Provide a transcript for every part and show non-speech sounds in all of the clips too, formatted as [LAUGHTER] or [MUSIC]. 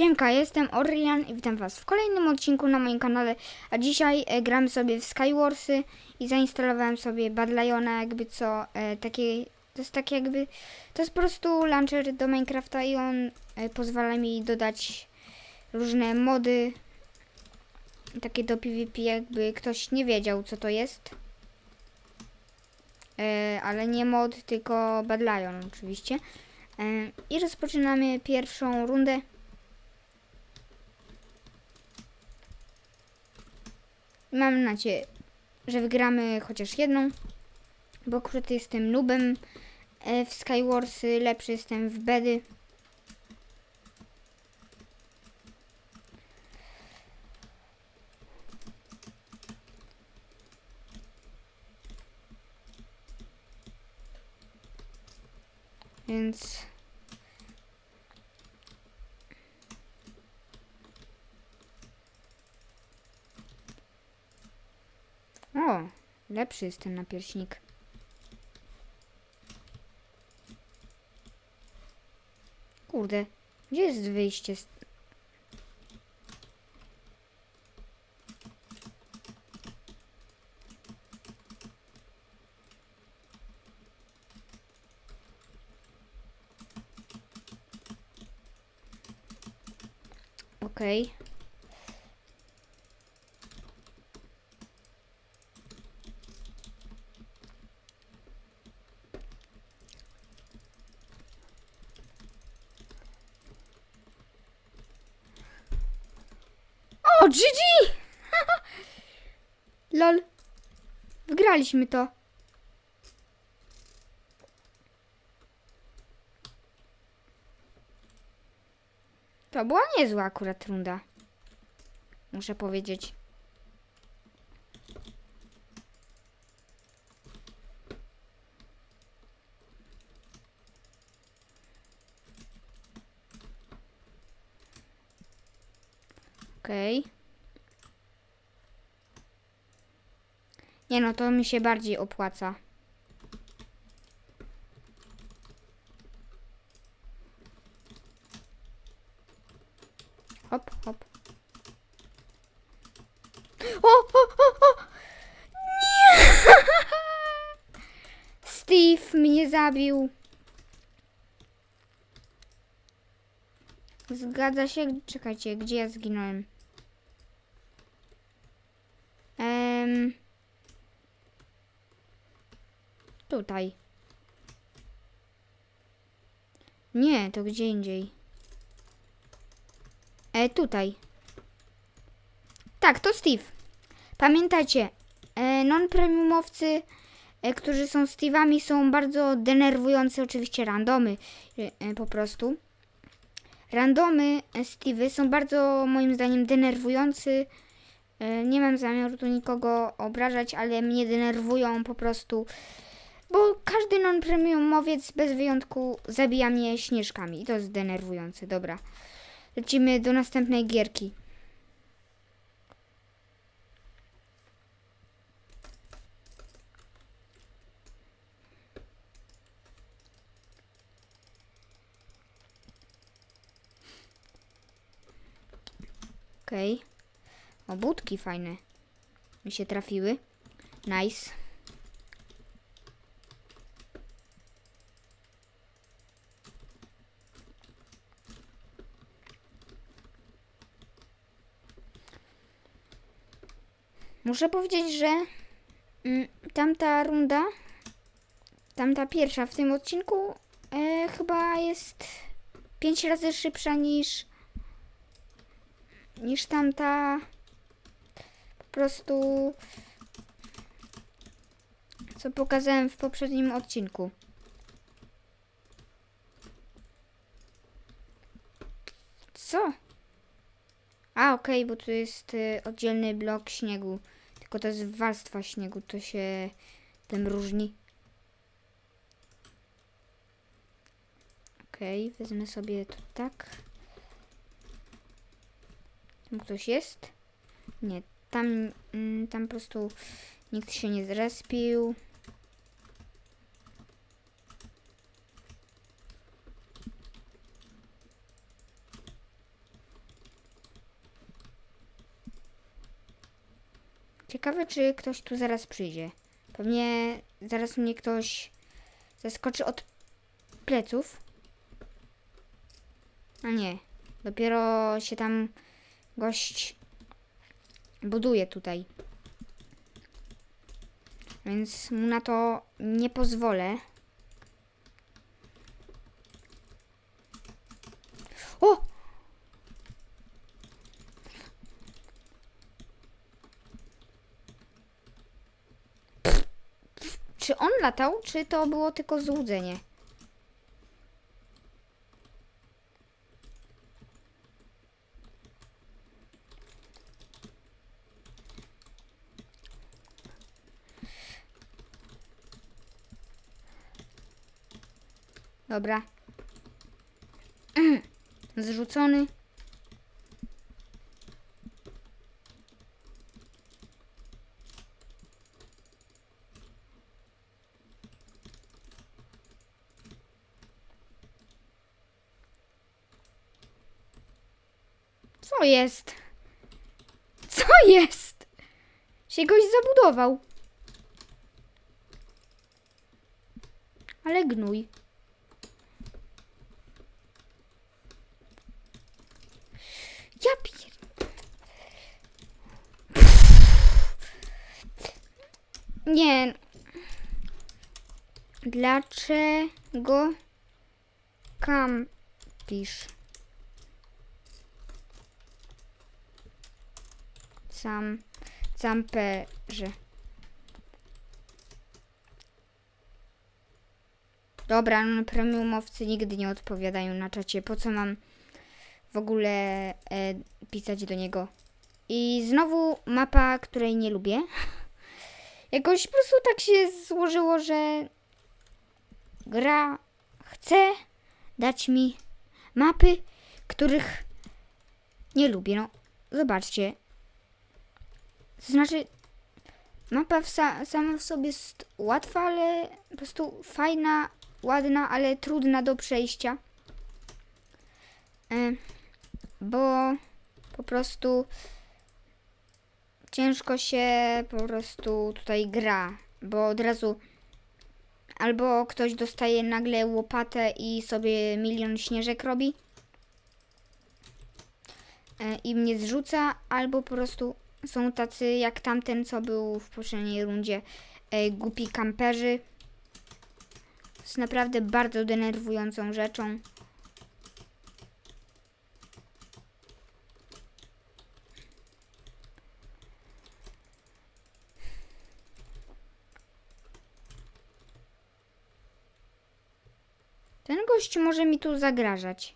Siemka, jestem Orian i witam was w kolejnym odcinku na moim kanale, a dzisiaj e, gramy sobie w Skywarsy i zainstalowałem sobie Bad Liona, jakby co, e, takie, to jest tak jakby, to jest po prostu launcher do Minecrafta i on e, pozwala mi dodać różne mody, takie do PvP, jakby ktoś nie wiedział co to jest. E, ale nie mod, tylko Bad Lion oczywiście. E, I rozpoczynamy pierwszą rundę. Mam nadzieję, że wygramy chociaż jedną, bo akurat jestem nubem e, w Skywarsy, lepszy jestem w bedy. Więc O, lepszy jest ten napierśnik. Kurde, gdzie jest wyjście? Okej. O, GG! [LAUGHS] Lol. Wygraliśmy to. To była niezła akurat runda. Muszę powiedzieć. Okej. Nie no, to mi się bardziej opłaca. Hop, hop. O, o, o, o! Nie! [LAUGHS] Steve mnie zabił. Zgadza się? Czekajcie, gdzie ja zginąłem? Em, tutaj. Nie, to gdzie indziej. E, tutaj. Tak, to Steve. Pamiętajcie, e, non-premiumowcy, e, którzy są Steve'ami, są bardzo denerwujący, oczywiście randomy e, e, po prostu. Randomy e, Steve'y są bardzo moim zdaniem denerwujący. E, Nie mam zamiaru tu nikogo obrażać, ale mnie denerwują po prostu. Bo każdy non-premiumowiec bez wyjątku zabija mnie śnieżkami. I to jest denerwujące. Dobra. Lecimy do następnej gierki. Okej. Okay. O, budki fajne. Mi się trafiły. Nice. Muszę powiedzieć, że mm, tamta runda, tamta pierwsza w tym odcinku e, chyba jest pięć razy szybsza niż niż tamta po prostu co pokazałem w poprzednim odcinku. Co? A, okej, bo tu jest y, oddzielny blok śniegu. Tylko to jest warstwa śniegu, to się tym różni. Okej, wezmę sobie to tak. Tam ktoś jest? Nie, tam, mm, tam po prostu nikt się nie zrespił. Ciekawe, czy ktoś tu zaraz przyjdzie. Pewnie zaraz mnie ktoś zaskoczy od pleców. A nie. Dopiero się tam gość buduje tutaj. Więc mu na to nie pozwolę. O! Czy on latał, czy to było tylko złudzenie? Dobra. [CLEARS THROAT] Zrzucony. Co jest? Co jest? Się goś zabudował. Ale gnój. Ja pier... Nie. Dlaczego kampisz? Sam, camperze. Dobra, no premiumowcy nigdy nie odpowiadają na czacie. Po co mam w ogóle e, pisać do niego? I znowu mapa, której nie lubię. [LAUGHS] Jakoś po prostu tak się złożyło, że gra chce dać mi mapy, których nie lubię. No, zobaczcie. To znaczy, mapa w sa sama w sobie jest łatwa, ale po prostu fajna, ładna, ale trudna do przejścia. Bo po prostu ciężko się po prostu tutaj gra, bo od razu albo ktoś dostaje nagle łopatę i sobie milion śnieżek robi e, i mnie zrzuca, albo po prostu są tacy jak tamten, co był w poprzedniej rundzie, e, głupi kamperzy. Jest naprawdę bardzo denerwującą rzeczą. Ten gość może mi tu zagrażać.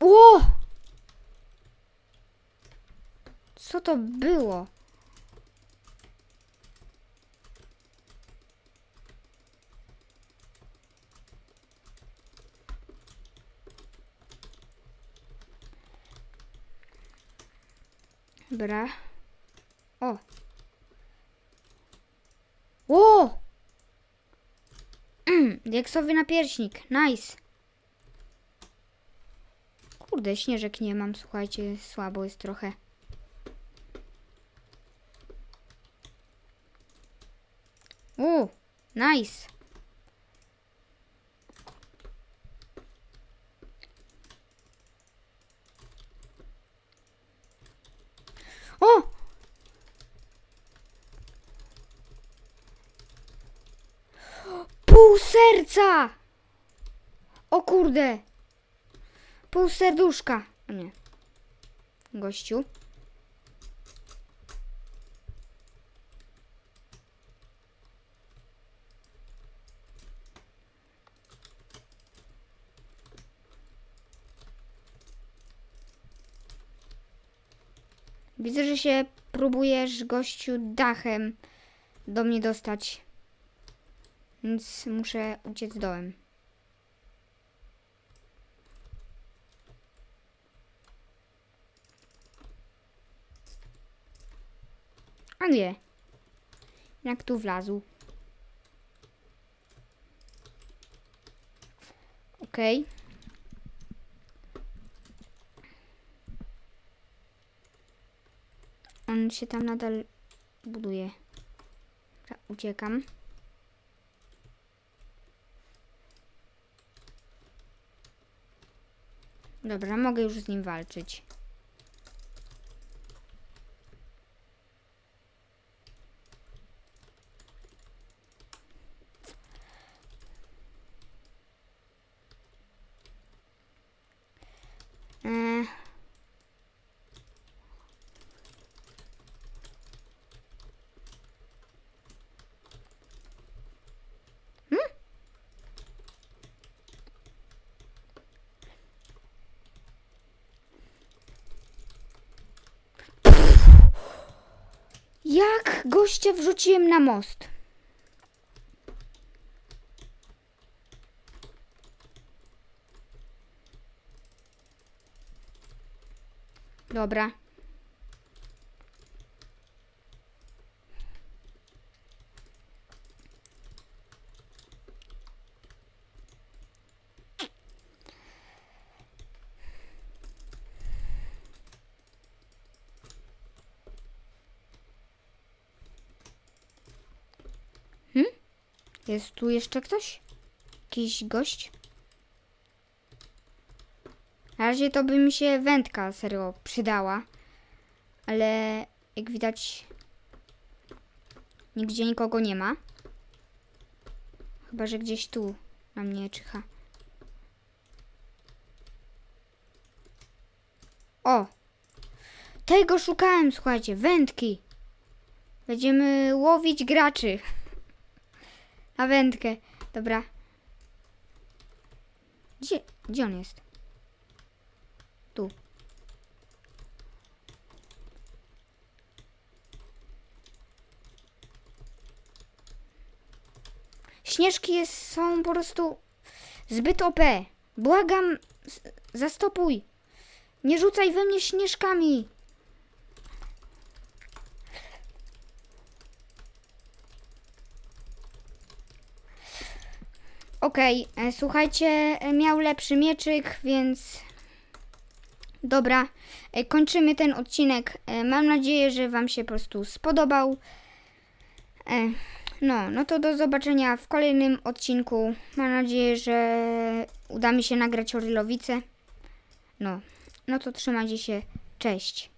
O! Co to było? Dobra. O! O! Dieksowy napierśnik. Nice. Kurde, śnieżek nie mam, słuchajcie, słabo jest trochę. U, nice. O! Pół serca! O kurde! Pół serduszka. O nie. Gościu. Widzę, że się próbujesz, gościu, dachem do mnie dostać. Więc muszę uciec dołem. A nie. Jak tu wlazł. Okej. On się tam nadal buduje. Uciekam. Dobra, mogę już z nim walczyć. Jak gościa wrzuciłem na most? Dobra. Jest tu jeszcze ktoś? Jakiś gość? Na razie to by mi się wędka serio przydała. Ale jak widać nigdzie nikogo nie ma. Chyba, że gdzieś tu na mnie czyha. O! Tego szukałem, słuchajcie, wędki. Będziemy łowić graczy. [LAUGHS] Na wędkę. Dobra. Gdzie, gdzie on jest? Tu. Śnieżki jest, są po prostu zbyt OP. Błagam, zastopuj. Nie rzucaj we mnie śnieżkami. Okej, e, słuchajcie, e, miał lepszy mieczyk, więc dobra, e, kończymy ten odcinek. Mam nadzieję, że Wam się po prostu spodobał. No, no to do zobaczenia w kolejnym odcinku. Mam nadzieję, że uda mi się nagrać Orlowice. No, no to trzymajcie się. Cześć.